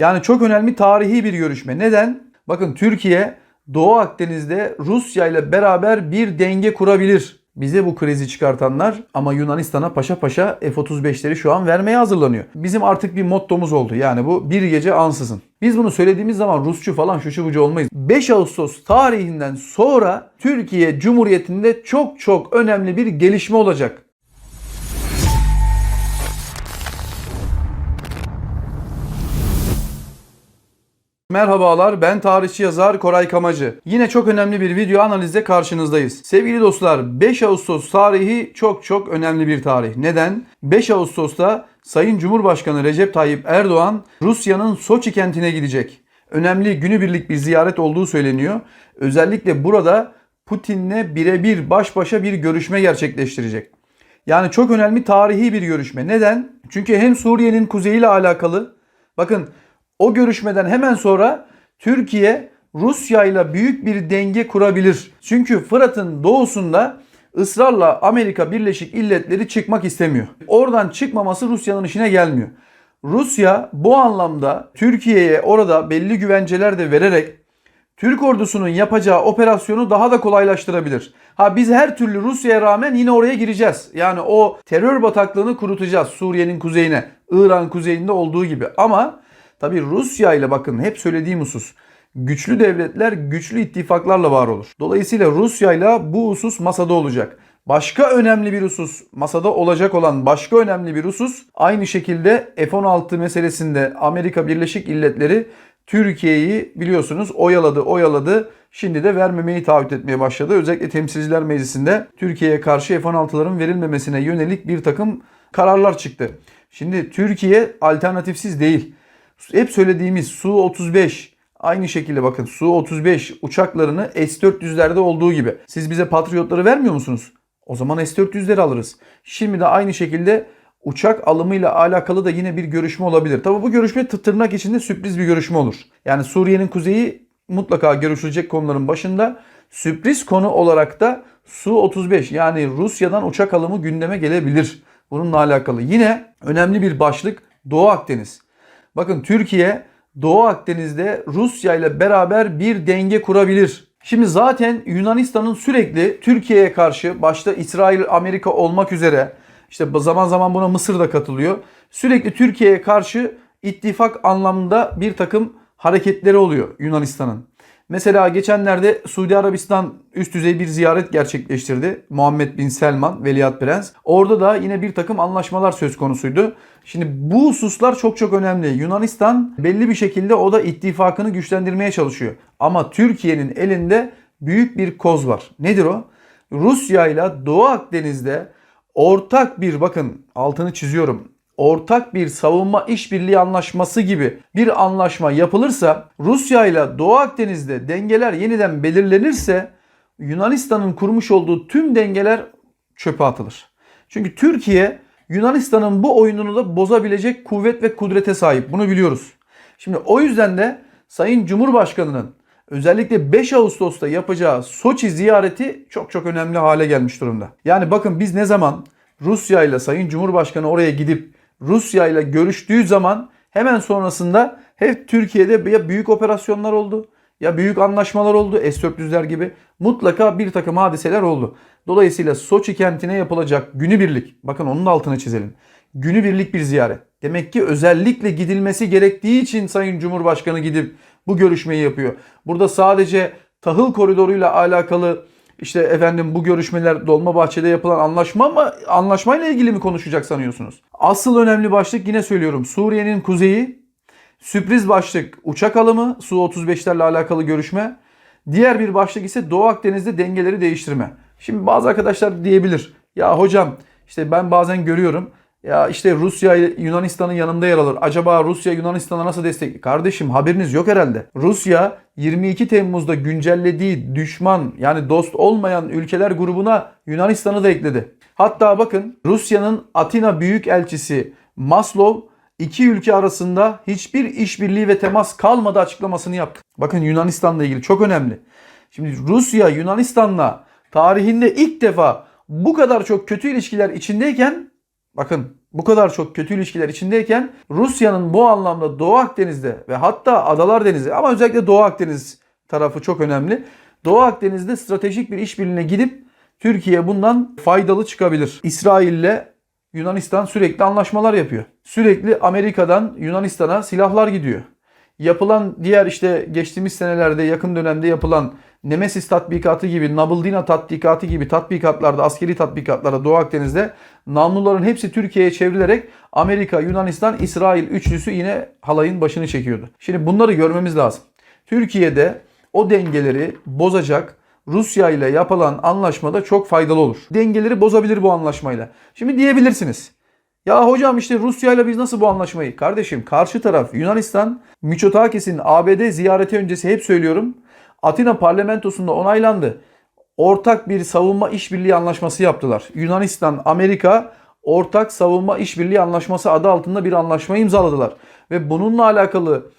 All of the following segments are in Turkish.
Yani çok önemli tarihi bir görüşme. Neden? Bakın Türkiye Doğu Akdeniz'de Rusya ile beraber bir denge kurabilir. Bize bu krizi çıkartanlar ama Yunanistan'a paşa paşa F-35'leri şu an vermeye hazırlanıyor. Bizim artık bir mottomuz oldu. Yani bu bir gece ansızın. Biz bunu söylediğimiz zaman Rusçu falan şuşu bucu olmayız. 5 Ağustos tarihinden sonra Türkiye Cumhuriyeti'nde çok çok önemli bir gelişme olacak. Merhabalar ben tarihçi yazar Koray Kamacı. Yine çok önemli bir video analizle karşınızdayız. Sevgili dostlar 5 Ağustos tarihi çok çok önemli bir tarih. Neden? 5 Ağustos'ta Sayın Cumhurbaşkanı Recep Tayyip Erdoğan Rusya'nın Soçi kentine gidecek. Önemli günübirlik bir ziyaret olduğu söyleniyor. Özellikle burada Putin'le birebir baş başa bir görüşme gerçekleştirecek. Yani çok önemli tarihi bir görüşme. Neden? Çünkü hem Suriye'nin kuzeyiyle alakalı bakın o görüşmeden hemen sonra Türkiye Rusya ile büyük bir denge kurabilir. Çünkü Fırat'ın doğusunda ısrarla Amerika Birleşik İlletleri çıkmak istemiyor. Oradan çıkmaması Rusya'nın işine gelmiyor. Rusya bu anlamda Türkiye'ye orada belli güvenceler de vererek Türk ordusunun yapacağı operasyonu daha da kolaylaştırabilir. Ha biz her türlü Rusya'ya rağmen yine oraya gireceğiz. Yani o terör bataklığını kurutacağız Suriye'nin kuzeyine, İran kuzeyinde olduğu gibi. Ama tabi Rusya ile bakın hep söylediğim husus. Güçlü devletler güçlü ittifaklarla var olur. Dolayısıyla Rusya ile bu husus masada olacak. Başka önemli bir husus, masada olacak olan başka önemli bir husus aynı şekilde F-16 meselesinde Amerika Birleşik İlletleri Türkiye'yi biliyorsunuz oyaladı oyaladı. Şimdi de vermemeyi taahhüt etmeye başladı. Özellikle Temsilciler Meclisi'nde Türkiye'ye karşı F-16'ların verilmemesine yönelik bir takım kararlar çıktı. Şimdi Türkiye alternatifsiz değil. Hep söylediğimiz Su-35 aynı şekilde bakın Su-35 uçaklarını S-400'lerde olduğu gibi. Siz bize Patriotları vermiyor musunuz? O zaman S-400'leri alırız. Şimdi de aynı şekilde uçak alımıyla alakalı da yine bir görüşme olabilir. Tabi bu görüşme tırnak içinde sürpriz bir görüşme olur. Yani Suriye'nin kuzeyi mutlaka görüşülecek konuların başında. Sürpriz konu olarak da Su-35 yani Rusya'dan uçak alımı gündeme gelebilir. Bununla alakalı. Yine önemli bir başlık Doğu Akdeniz. Bakın Türkiye Doğu Akdeniz'de Rusya ile beraber bir denge kurabilir. Şimdi zaten Yunanistan'ın sürekli Türkiye'ye karşı başta İsrail, Amerika olmak üzere işte zaman zaman buna Mısır da katılıyor. Sürekli Türkiye'ye karşı ittifak anlamında bir takım hareketleri oluyor Yunanistan'ın. Mesela geçenlerde Suudi Arabistan üst düzey bir ziyaret gerçekleştirdi. Muhammed Bin Selman, Veliaht Prens. Orada da yine bir takım anlaşmalar söz konusuydu. Şimdi bu hususlar çok çok önemli. Yunanistan belli bir şekilde o da ittifakını güçlendirmeye çalışıyor. Ama Türkiye'nin elinde büyük bir koz var. Nedir o? Rusya ile Doğu Akdeniz'de ortak bir bakın altını çiziyorum ortak bir savunma işbirliği anlaşması gibi bir anlaşma yapılırsa Rusya ile Doğu Akdeniz'de dengeler yeniden belirlenirse Yunanistan'ın kurmuş olduğu tüm dengeler çöpe atılır. Çünkü Türkiye Yunanistan'ın bu oyununu da bozabilecek kuvvet ve kudrete sahip. Bunu biliyoruz. Şimdi o yüzden de Sayın Cumhurbaşkanı'nın özellikle 5 Ağustos'ta yapacağı Soçi ziyareti çok çok önemli hale gelmiş durumda. Yani bakın biz ne zaman Rusya ile Sayın Cumhurbaşkanı oraya gidip Rusya ile görüştüğü zaman hemen sonrasında hep Türkiye'de ya büyük operasyonlar oldu ya büyük anlaşmalar oldu S-400'ler gibi mutlaka bir takım hadiseler oldu. Dolayısıyla Soçi kentine yapılacak günübirlik bakın onun altını çizelim. Günübirlik bir ziyaret. Demek ki özellikle gidilmesi gerektiği için Sayın Cumhurbaşkanı gidip bu görüşmeyi yapıyor. Burada sadece tahıl koridoruyla alakalı işte efendim bu görüşmeler Dolmabahçe'de yapılan anlaşma mı anlaşmayla ilgili mi konuşacak sanıyorsunuz? Asıl önemli başlık yine söylüyorum Suriye'nin kuzeyi sürpriz başlık uçak alımı Su-35'lerle alakalı görüşme. Diğer bir başlık ise Doğu Akdeniz'de dengeleri değiştirme. Şimdi bazı arkadaşlar diyebilir ya hocam işte ben bazen görüyorum ya işte Rusya Yunanistan'ın yanında yer alır. Acaba Rusya Yunanistan'a nasıl destek? Kardeşim haberiniz yok herhalde. Rusya 22 Temmuz'da güncellediği düşman yani dost olmayan ülkeler grubuna Yunanistan'ı da ekledi. Hatta bakın Rusya'nın Atina Büyükelçisi Maslov iki ülke arasında hiçbir işbirliği ve temas kalmadı açıklamasını yaptı. Bakın Yunanistan'la ilgili çok önemli. Şimdi Rusya Yunanistan'la tarihinde ilk defa bu kadar çok kötü ilişkiler içindeyken Bakın bu kadar çok kötü ilişkiler içindeyken Rusya'nın bu anlamda Doğu Akdeniz'de ve hatta Adalar Denizi ama özellikle Doğu Akdeniz tarafı çok önemli. Doğu Akdeniz'de stratejik bir işbirliğine gidip Türkiye bundan faydalı çıkabilir. İsrail'le Yunanistan sürekli anlaşmalar yapıyor. Sürekli Amerika'dan Yunanistan'a silahlar gidiyor. Yapılan diğer işte geçtiğimiz senelerde yakın dönemde yapılan Nemesis tatbikatı gibi, Nabıldina tatbikatı gibi tatbikatlarda, askeri tatbikatlarda Doğu Akdeniz'de namluların hepsi Türkiye'ye çevrilerek Amerika, Yunanistan, İsrail üçlüsü yine halayın başını çekiyordu. Şimdi bunları görmemiz lazım. Türkiye'de o dengeleri bozacak Rusya ile yapılan anlaşmada çok faydalı olur. Dengeleri bozabilir bu anlaşmayla. Şimdi diyebilirsiniz. Ya hocam işte Rusya ile biz nasıl bu anlaşmayı? Kardeşim karşı taraf Yunanistan Mitsotakis'in ABD ziyareti öncesi hep söylüyorum. Atina parlamentosunda onaylandı. Ortak bir savunma işbirliği anlaşması yaptılar. Yunanistan, Amerika ortak savunma işbirliği anlaşması adı altında bir anlaşma imzaladılar. Ve bununla alakalı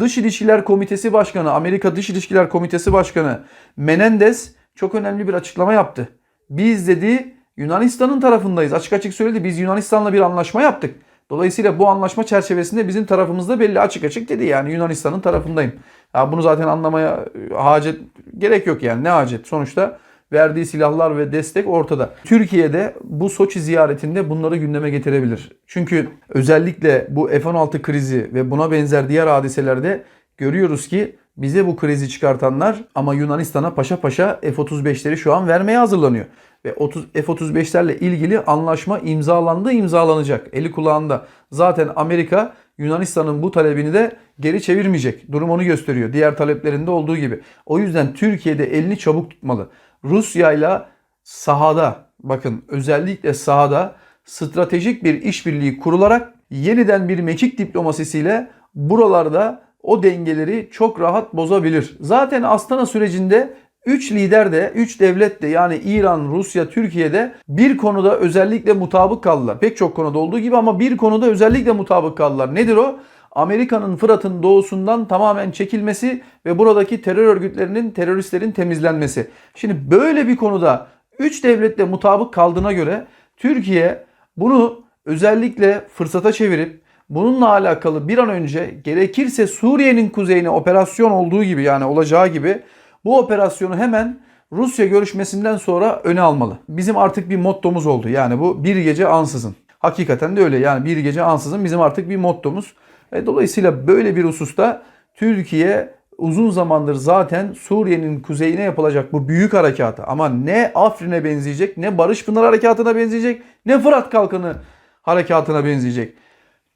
Dış İlişkiler Komitesi Başkanı, Amerika Dış İlişkiler Komitesi Başkanı Menendez çok önemli bir açıklama yaptı. Biz dedi Yunanistan'ın tarafındayız. Açık açık söyledi. Biz Yunanistan'la bir anlaşma yaptık. Dolayısıyla bu anlaşma çerçevesinde bizim tarafımızda belli açık açık dedi. Yani Yunanistan'ın tarafındayım. Ya bunu zaten anlamaya e, hacet gerek yok yani. Ne hacet? Sonuçta verdiği silahlar ve destek ortada. Türkiye'de bu Soçi ziyaretinde bunları gündeme getirebilir. Çünkü özellikle bu F-16 krizi ve buna benzer diğer hadiselerde görüyoruz ki bize bu krizi çıkartanlar ama Yunanistan'a paşa paşa F-35'leri şu an vermeye hazırlanıyor. Ve 30 F-35'lerle ilgili anlaşma imzalandı, imzalanacak. Eli kulağında. Zaten Amerika Yunanistan'ın bu talebini de geri çevirmeyecek. Durum onu gösteriyor. Diğer taleplerinde olduğu gibi. O yüzden Türkiye'de elini çabuk tutmalı. Rusya ile sahada bakın özellikle sahada stratejik bir işbirliği kurularak yeniden bir mekik diplomasisiyle buralarda o dengeleri çok rahat bozabilir. Zaten Astana sürecinde 3 lider de, 3 devlet de yani İran, Rusya, Türkiye'de bir konuda özellikle mutabık kaldılar. Pek çok konuda olduğu gibi ama bir konuda özellikle mutabık kaldılar. Nedir o? Amerika'nın Fırat'ın doğusundan tamamen çekilmesi ve buradaki terör örgütlerinin, teröristlerin temizlenmesi. Şimdi böyle bir konuda 3 devletle mutabık kaldığına göre Türkiye bunu özellikle fırsata çevirip bununla alakalı bir an önce gerekirse Suriye'nin kuzeyine operasyon olduğu gibi yani olacağı gibi bu operasyonu hemen Rusya görüşmesinden sonra öne almalı. Bizim artık bir mottomuz oldu. Yani bu bir gece ansızın. Hakikaten de öyle. Yani bir gece ansızın bizim artık bir mottomuz. E, dolayısıyla böyle bir hususta Türkiye uzun zamandır zaten Suriye'nin kuzeyine yapılacak bu büyük harekatı ama ne Afrin'e benzeyecek, ne Barış Pınar harekatına benzeyecek, ne Fırat Kalkanı harekatına benzeyecek.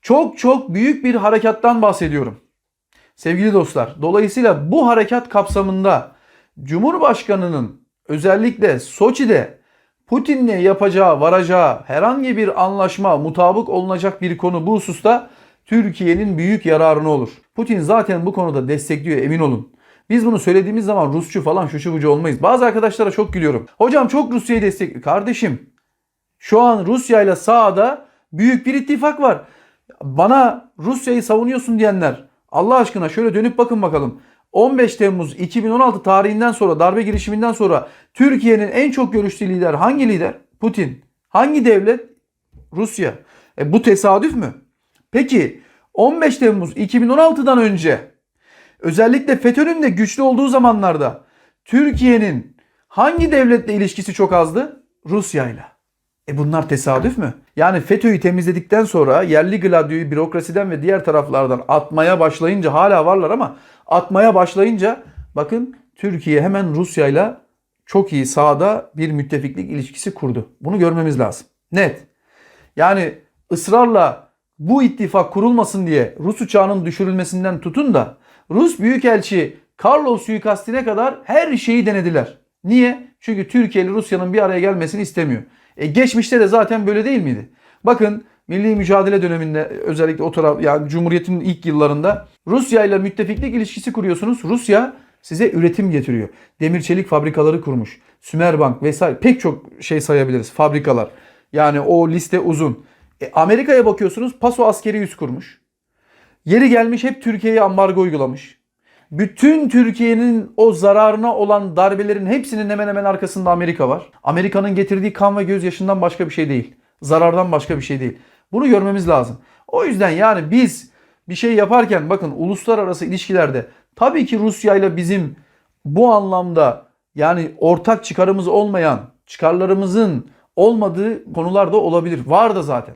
Çok çok büyük bir harekattan bahsediyorum. Sevgili dostlar, dolayısıyla bu harekat kapsamında Cumhurbaşkanının özellikle Soçi'de Putin'le yapacağı, varacağı herhangi bir anlaşma, mutabık olunacak bir konu bu hususta Türkiye'nin büyük yararına olur. Putin zaten bu konuda destekliyor emin olun. Biz bunu söylediğimiz zaman Rusçu falan şuşu bucu olmayız. Bazı arkadaşlara çok gülüyorum. Hocam çok Rusya'yı destekliyor. Kardeşim şu an Rusya ile sağda büyük bir ittifak var. Bana Rusya'yı savunuyorsun diyenler Allah aşkına şöyle dönüp bakın bakalım. 15 Temmuz 2016 tarihinden sonra darbe girişiminden sonra Türkiye'nin en çok görüştüğü lider hangi lider? Putin. Hangi devlet? Rusya. E bu tesadüf mü? Peki 15 Temmuz 2016'dan önce özellikle FETÖ'nün de güçlü olduğu zamanlarda Türkiye'nin hangi devletle ilişkisi çok azdı? Rusya ile. E bunlar tesadüf mü? Yani FETÖ'yü temizledikten sonra yerli gladyoyu bürokrasiden ve diğer taraflardan atmaya başlayınca hala varlar ama atmaya başlayınca bakın Türkiye hemen Rusya ile çok iyi sahada bir müttefiklik ilişkisi kurdu. Bunu görmemiz lazım. Net. Yani ısrarla bu ittifak kurulmasın diye Rus uçağının düşürülmesinden tutun da Rus Büyükelçi Carlos suikastine kadar her şeyi denediler. Niye? Çünkü Türkiye ile Rusya'nın bir araya gelmesini istemiyor. E geçmişte de zaten böyle değil miydi? Bakın milli mücadele döneminde özellikle o taraf yani Cumhuriyet'in ilk yıllarında Rusya ile müttefiklik ilişkisi kuruyorsunuz. Rusya size üretim getiriyor. Demir çelik fabrikaları kurmuş. Sümerbank vesaire pek çok şey sayabiliriz fabrikalar. Yani o liste uzun. E, Amerika'ya bakıyorsunuz Paso askeri üs kurmuş. Yeri gelmiş hep Türkiye'ye ambargo uygulamış. Bütün Türkiye'nin o zararına olan darbelerin hepsinin hemen hemen arkasında Amerika var. Amerika'nın getirdiği kan ve gözyaşından başka bir şey değil. Zarardan başka bir şey değil. Bunu görmemiz lazım. O yüzden yani biz bir şey yaparken bakın uluslararası ilişkilerde tabii ki Rusya ile bizim bu anlamda yani ortak çıkarımız olmayan, çıkarlarımızın olmadığı konular da olabilir. Var da zaten.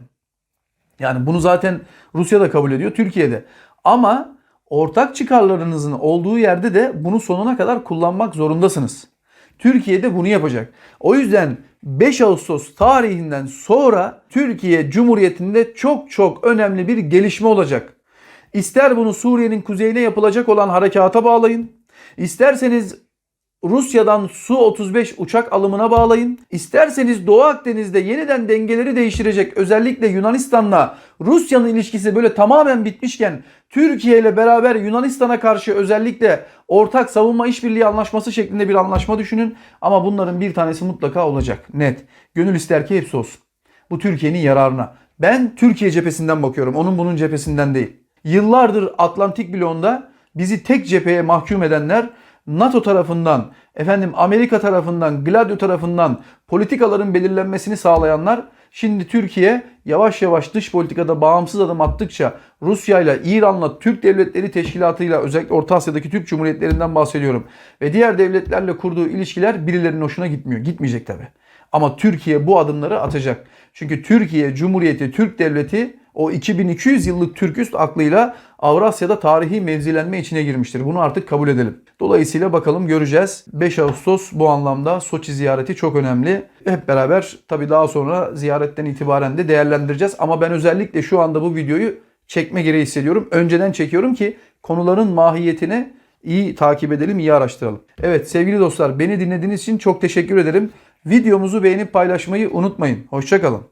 Yani bunu zaten Rusya da kabul ediyor, Türkiye'de. Ama ortak çıkarlarınızın olduğu yerde de bunu sonuna kadar kullanmak zorundasınız. Türkiye'de bunu yapacak. O yüzden 5 Ağustos tarihinden sonra Türkiye Cumhuriyeti'nde çok çok önemli bir gelişme olacak. İster bunu Suriye'nin kuzeyine yapılacak olan harekata bağlayın. İsterseniz Rusya'dan Su-35 uçak alımına bağlayın. İsterseniz Doğu Akdeniz'de yeniden dengeleri değiştirecek özellikle Yunanistan'la Rusya'nın ilişkisi böyle tamamen bitmişken Türkiye ile beraber Yunanistan'a karşı özellikle ortak savunma işbirliği anlaşması şeklinde bir anlaşma düşünün. Ama bunların bir tanesi mutlaka olacak. Net. Gönül ister ki hepsi olsun. Bu Türkiye'nin yararına. Ben Türkiye cephesinden bakıyorum. Onun bunun cephesinden değil. Yıllardır Atlantik bloğunda bizi tek cepheye mahkum edenler NATO tarafından, efendim Amerika tarafından, Gladio tarafından politikaların belirlenmesini sağlayanlar şimdi Türkiye yavaş yavaş dış politikada bağımsız adım attıkça Rusya ile İran'la Türk Devletleri Teşkilatı'yla özellikle Orta Asya'daki Türk Cumhuriyetlerinden bahsediyorum. Ve diğer devletlerle kurduğu ilişkiler birilerinin hoşuna gitmiyor. Gitmeyecek tabi. Ama Türkiye bu adımları atacak. Çünkü Türkiye Cumhuriyeti, Türk Devleti o 2200 yıllık Türküst aklıyla Avrasya'da tarihi mevzilenme içine girmiştir. Bunu artık kabul edelim. Dolayısıyla bakalım göreceğiz. 5 Ağustos bu anlamda Soçi ziyareti çok önemli. Hep beraber tabii daha sonra ziyaretten itibaren de değerlendireceğiz. Ama ben özellikle şu anda bu videoyu çekme gereği hissediyorum. Önceden çekiyorum ki konuların mahiyetini iyi takip edelim, iyi araştıralım. Evet sevgili dostlar beni dinlediğiniz için çok teşekkür ederim. Videomuzu beğenip paylaşmayı unutmayın. Hoşçakalın.